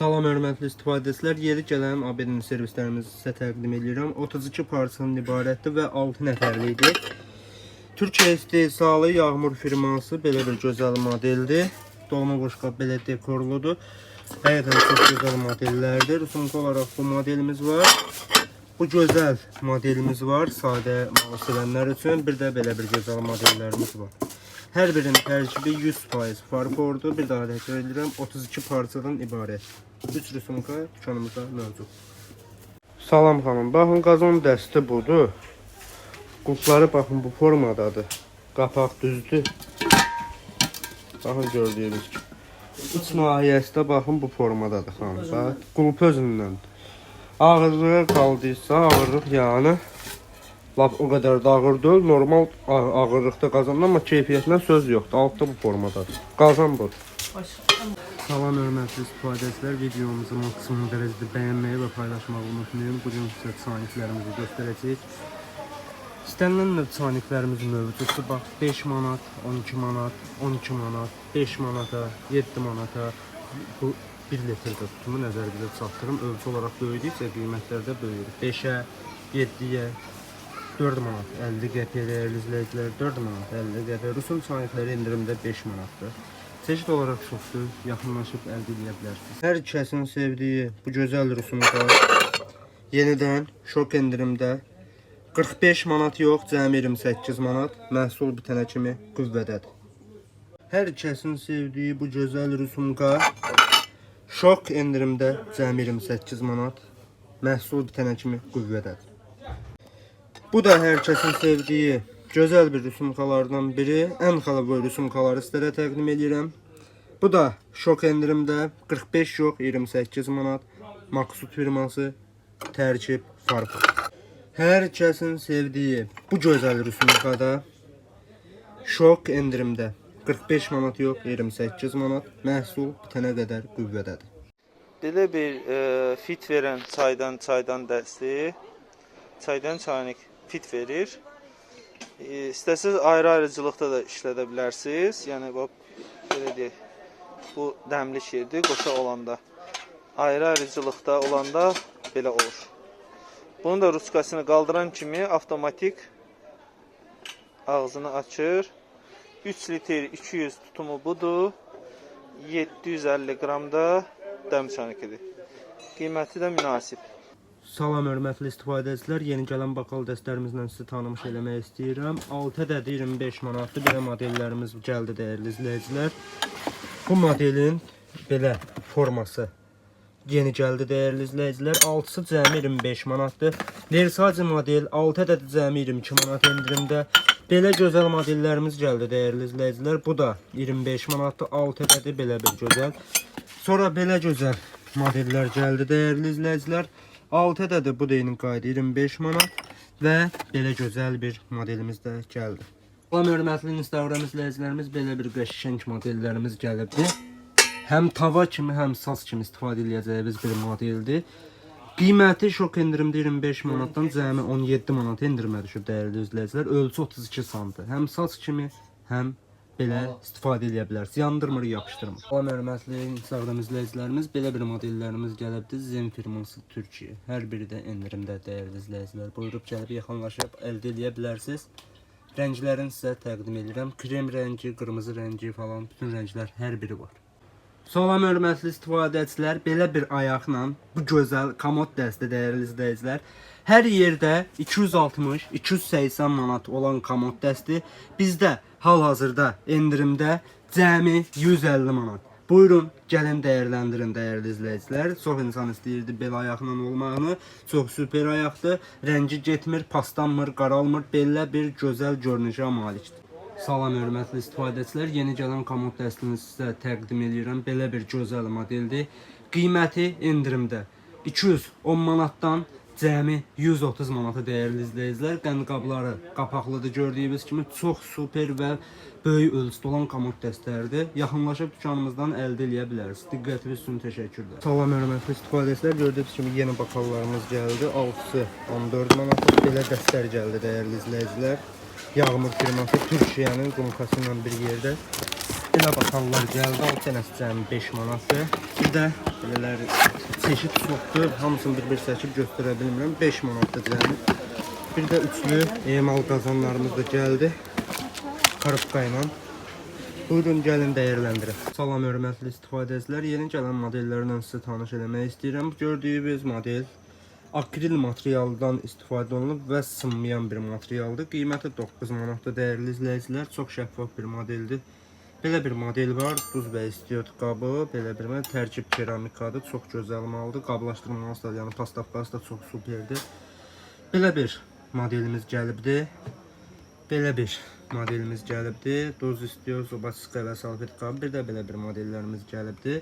Salam hörmətli istifadəçilər, yeri gələn ABD servislərimizi sizə təqdim edirəm. 32 parçadan ibarətdir və 6 nəfərlikdir. Türkiyə istehsalı Yağmur firması belə bir gözəl modeldir. Dolma boşqab belə dekorludur. Həqiqətən çox gözəl modellərdir. Rüsumka olaraq bu modelimiz var. Bu gözəl modelimiz var, sadə mal sevənlər üçün. Bir də belə bir gözəl modellərimiz var. Hər birinin tərkibi 100% farfordur. Bir daha təkrar edirəm, 32 parçadan ibarət. 3 rüsumka dükanımızda mövcud. Salam xanım, baxın qazon dəsti budur. Qulpları baxın bu formadadır. Qapaq düzdür. Baxın gördüyünüz kimi. İç nahiyəsi də baxın bu formadadır xanım. Bax, qulp özündən. Ağırlığı qaldıysa, ağırlıq yəni lap o qədər də ağır deyil, normal ağ- ağırlıqda qazanır, amma keyfiyyətindən söz yoxdur. Altda bu formadadır. Qazan budur. Salam hörmətli istifadəçilər, videomuzu maksimum dərəcədə bəyənməyi və paylaşmağı unutmayın. Bu gün sizə çaniklərimizi göstərəcəyik. İstənilən növ çaniklərimiz mövcuddur. Bax 5 manat, 12 manat, 12 manat, 5 manata, 7 manata bu 1 litrdə tutumu nəzərinizə çatdırım. Ölçü olaraq böyüdükcə qiymətlər də böyüyür. 5-ə, 7-yə, 4 manat 50 qəpiyə dəyərli izləyicilər 4 manat 50 qəpiyə. Rusum çanikləri endirimdə 5 manatdır. Çeşid olaraq çoxdur, yaxınlaşıb əldə edə bilərsiniz. Hər kəsin sevdiyi bu gözəl rusumda yenidən şok endirimdə 45 manat yox, cəmi 28 manat məhsul bitənə kimi qüvvədədir. Hər kəsin sevdiyi bu gözəl rusumka şok endirimdə cəmi 28 manat məhsul bitənə kimi qüvvədədir. Bu da hər kəsin sevdiyi gözəl bir rüsumkalardan biri. Ən xalavoy rüsumkaları sizlərə təqdim edirəm. Bu da şok endirimdə 45 yox 28 manat. Maksud firması tərkib farkı. Hər kəsin sevdiyi bu gözəl rüsumkada şok endirimdə 45 manat yox 28 manat. Məhsul bitənə qədər qüvvədədir. Belə bir e, fit verən çaydan çaydan dəsti, çaydan çaynik fit verir. İstəsəz ayrı-ayrıcılıqda da işlədə bilərsiniz. Yəni bax belə deyək. Bu dəmlik yerdir qoşa olanda. Ayrı-ayrıcılıqda olanda belə olur. Bunun da ruskasını qaldıran kimi avtomatik ağzını açır. 3 litr 200 tutumu budur. 750 qramda dəm çanikidir. Qiyməti də münasib. Salam hörmətli istifadəçilər, yeni gələn bakal dəstlərimizlə sizi tanımış eləmək istəyirəm. 6 ədəd 25 manatlı belə modellərimiz gəldi dəyərli izləyicilər. Bu modelin belə forması yeni gəldi dəyərli izləyicilər. 6-sı cəmi 25 manatdır. Versace model 6 ədəd cəmi 22 manat endirimdə. Belə gözəl modellərimiz gəldi dəyərli izləyicilər. Bu da 25 manatdır. 6 ədədi belə bir gözəl. Sonra belə gözəl modellər gəldi dəyərli izləyicilər. 6 ədədi bu deyinin qaydı 25 manat və belə gözəl bir modelimiz də gəldi. Salam hörmətli Instagram izləyicilərimiz belə bir qəşəng modellərimiz gəlibdi. Həm tava kimi, həm saz kimi istifadə edəcəyimiz bir modeldir. Qiyməti şok endirimdə 25 manatdan cəmi 17 manat endirimə düşüb dəyərli izləyicilər. Ölçü 32 santı. Həm saç kimi, həm belə istifadə edə bilərsiniz. Yandırmır, yapışdırmır. Salam hörmətli Instagram izləyicilərimiz, belə bir modellərimiz gəlibdi. Zen firması Türkiyə. Hər biri də endirimdə dəyərli izləyicilər. Buyurub gəlib yaxınlaşıb əldə edə bilərsiniz. Rənglərini sizə təqdim edirəm. Krem rəngi, qırmızı rəngi falan bütün rənglər hər biri var. Salam hörmətli istifadəçilər, belə bir ayaqla bu gözəl komod dəsti dəyərli izləyicilər. Hər yerdə 260, 280 manat olan komod dəsti bizdə hal-hazırda endirimdə cəmi 150 manat. Buyurun, gəlin dəyərləndirin dəyərli izləyicilər. Çox insan istəyirdi belə ayaqla olmağını. Çox super ayaqdır. Rəngi getmir, paslanmır, qaralmır. Belə bir gözəl görünüşə malikdir. Salam hörmətli istifadəçilər, yeni gələn komod dəstini sizə təqdim edirəm. Belə bir gözəl modeldir. Qiyməti endirimdə 210 manatdan cəmi 130 manata dəyərli izləyicilər. Qəndqabları qapaqlıdır gördüyünüz kimi çox super və böyük ölçüdə olan komod dəstələrdir. Yaxınlaşıb dükanımızdan əldə edə bilərsiniz. Diqqətiniz üçün təşəkkürlər. Salam hörmətli istifadəçilər, gördüyünüz kimi yeni bakallarımız gəldi. 6-sı 14 manata belə dəstlər gəldi dəyərli izləyicilər. Yağmur firması Türkiyənin ilə bir yerdə Belə bakallar gəldi. 6 dənəsi cəmi 5 manatdır. Bir də belələri çeşid çoxdur. Hamısını bir-bir seçib göstərə bilmirəm. 5 manatdır cəmi. Bir də üçlü emal qazanlarımız da gəldi. Karıpka ilə. Buyurun gəlin dəyərləndirək. Salam hörmətli istifadəçilər. Yeni gələn modellərlə sizə tanış eləmək istəyirəm. Gördüyünüz model akril materialdan istifadə olunub və sınmayan bir materialdır. Qiyməti 9 manatdır dəyərli izləyicilər. Çox şəffaf bir modeldir. Belə bir model var. Duz və istiot qabı, belə bir mən tərkib keramikadır. Çox gözəl maldır. Qablaşdırılması da, yəni pastavkası da çox superdir. Belə bir modelimiz gəlibdi. Belə bir modelimiz gəlibdi. Duz istiyor, zobaçiska və salfet qabı. Bir də belə bir modellərimiz gəlibdi.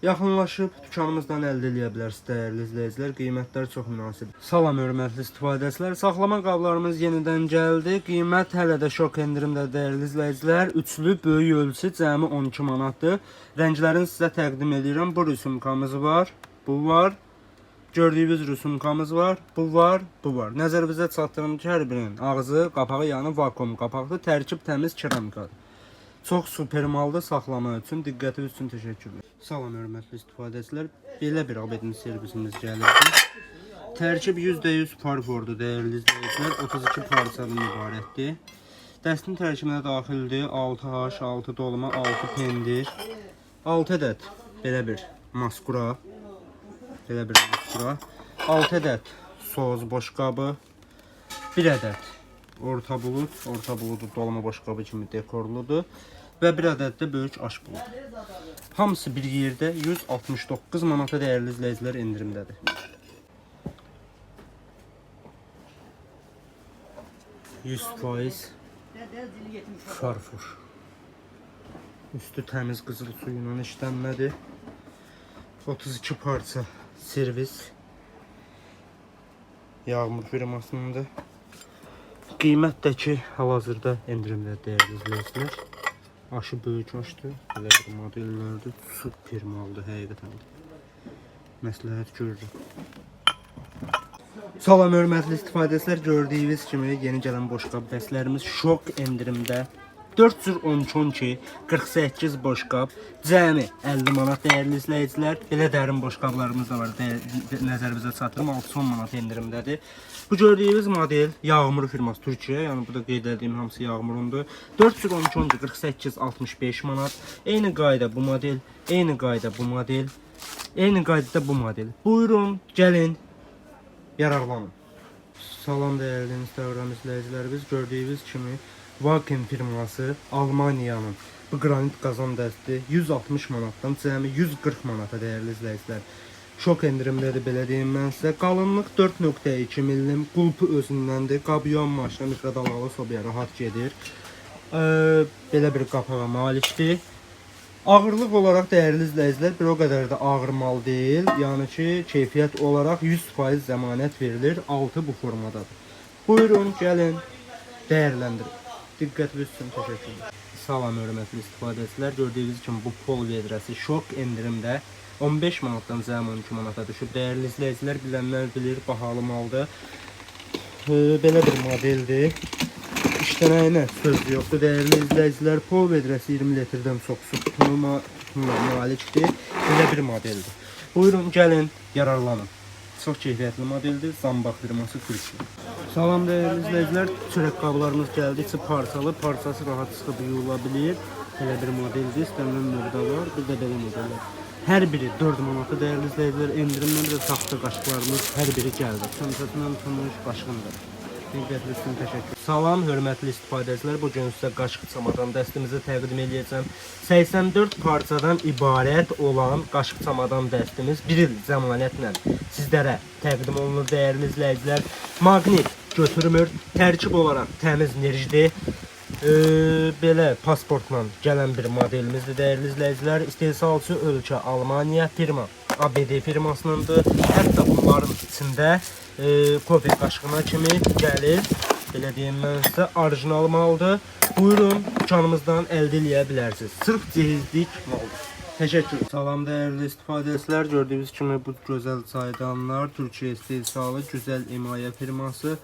Yaxınlaşıb dükanımızdan əldə edə bilərsiniz dəyərli izləyicilər. Qiymətlər çox münasib. Salam hörmətli istifadəçilər. Saxlama qablarımız yenidən gəldi. Qiymət hələ də şok endirimdə dəyərli izləyicilər. Üçlü böyük ölçü cəmi 12 manatdır. Rənglərini sizə təqdim edirəm. Bu rüsumkamız var, bu var. Gördüyünüz rüsumkamız var, bu var, bu var. Nəzərinizə çatdırım ki, hər birinin ağzı, qapağı, yəni vakuum qapaqdır. Tərkib təmiz keramikadır. Çox super maldır saxlama üçün, diqqətiniz üçün təşəkkürlər. Salam hörmətli istifadəçilər. Belə bir abedin servisimiz gəlibdi. Tərkib %100 farfordur dəyərli izləyicilər. 32 parçadan ibarətdir. Dəstin tərkibinə daxildir 6H, 6 dolma, 6 pendir, 6 ədəd belə bir maskura, belə bir maskura, 6 ədəd soz boşqabı, 1 ədəd orta bulud, orta buludu dolma boşqabı kimi dekorludur və bir ədəd də böyük aş bulud. Hamısı bir yerdə 169 manata dəyərli izləyicilər endirimdədir. Yüz faiz farfur. Üstü təmiz qızıl suyu ilə işlənmədi. 32 parça servis. Yağmur firmasınındır. Qiymət də ki, hal-hazırda endirimdə dəyərli izləyicilər. Aşı böyük aşdır. Belə bir modellərdir. Super maldır həqiqətən. Məsləhət görürəm. Salam hörmətli istifadəçilər, gördüyünüz kimi yeni gələn boşqab bəslərimiz şok endirimdə. 4 cür 12 48 boşqab, cəmi 50 manat dəyərli izləyicilər. Belə dərin boşqablarımız da var. Nəzərinizə çatdırım 610 manat endirimdədir. Bu gördüyünüz model Yağmur firması Türkiyə, yəni burada qeyd etdiyim hamısı Yağmurundur. 4 cür 12 12 48 65 manat. Eyni qayda bu model, eyni qayda bu model. Eyni qaydada bu model. Buyurun, gəlin, yararlanın. Salam dəyərli Instagram izləyicilərimiz. Gördüyünüz kimi Vaken firması Almaniyanın bu qranit qazan dəsti 160 manatdan cəmi 140 manata dəyərli izləyicilər. Şok endirimləri belə deyim mən sizə. Qalınlıq 4.2 mm, qulpu özündəndir. Qabyon maşına mikrodalğalı sobaya rahat gedir. Ee, belə bir qapağa malikdir. Ağırlıq olaraq dəyərli izləyicilər bir o qədər də ağır mal deyil. Yəni ki, keyfiyyət olaraq 100% zəmanət verilir. Altı bu formadadır. Buyurun, gəlin, dəyərləndirin. Diqqətiniz üçün təşəkkürlər. Salam hörmətli istifadəçilər. Gördüyünüz kimi bu pol vedrəsi şok endirimdə 15 manatdan cəmi 12 manata düşüb. Dəyərli izləyicilər bilənlər bilir, bahalı maldır. Belə bir modeldir. İşlənəyinə söz yoxdur. Dəyərli izləyicilər, pol vedrəsi 20 litrdən çox su tutma malikdir. Belə bir modeldir. Buyurun, gəlin, yararlanın. Çox keyfiyyətli modeldir. Zambaq firması Türkiyə. Salam dəyərli izləyicilər, çörək qablarımız gəldi. İçi parçalı, parçası rahat çıxıb yuyula bilir. Bir modeldir. İstənilən növdə var. Bir də belə modellər. Hər biri 4 manata dəyərli izləyicilər endirimdən də taxta qaşıqlarımız hər biri gəldi. Çantasından tutulmuş qaşığındır. Diqqətli üçün təşəkkür. Salam, hörmətli istifadəçilər. Bu gün sizə qaşıq çamadan dəstimizi təqdim edəcəm. 84 parçadan ibarət olan qaşıq çamadan dəstimiz 1 il zəmanətlə sizlərə təqdim olunur dəyərli izləyicilər. Maqnit götürmür, tərkib olaraq təmiz nerjdir. Ee, belə pasportla gələn bir modelimizdir dəyərli izləyicilər. İstehsalçı ölkə Almaniya firma ABD firmasınındır. Hətta bunların içində e, kofe qaşığına kimi gəlir. Belə deyim mən sizə orijinal maldır. Buyurun dükanımızdan əldə bilərsiniz. Sırf cehizlik maldır. Təşəkkür. Salam dəyərli istifadəçilər. Gördüyünüz kimi bu gözəl çaydanlar Türkiyə istehsalı gözəl emayə firması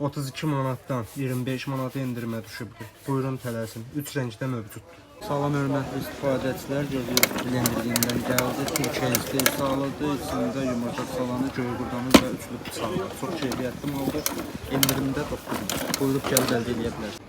32 manatdan 25 manata endirmə düşübdür. Buyurun tələsin. 3 rəngdə mövcuddur. Salam hörmətli istifadəçilər, gördüyünüz blenderliyindən gəldi. Türkiyə istehsalıdır. İçində yumurta salanı, göygurdanı və üçlü bıçağı. Çox keyfiyyətli maldır. Endirimdə 9. Buyurub gəlib əldə edə bilərsiniz.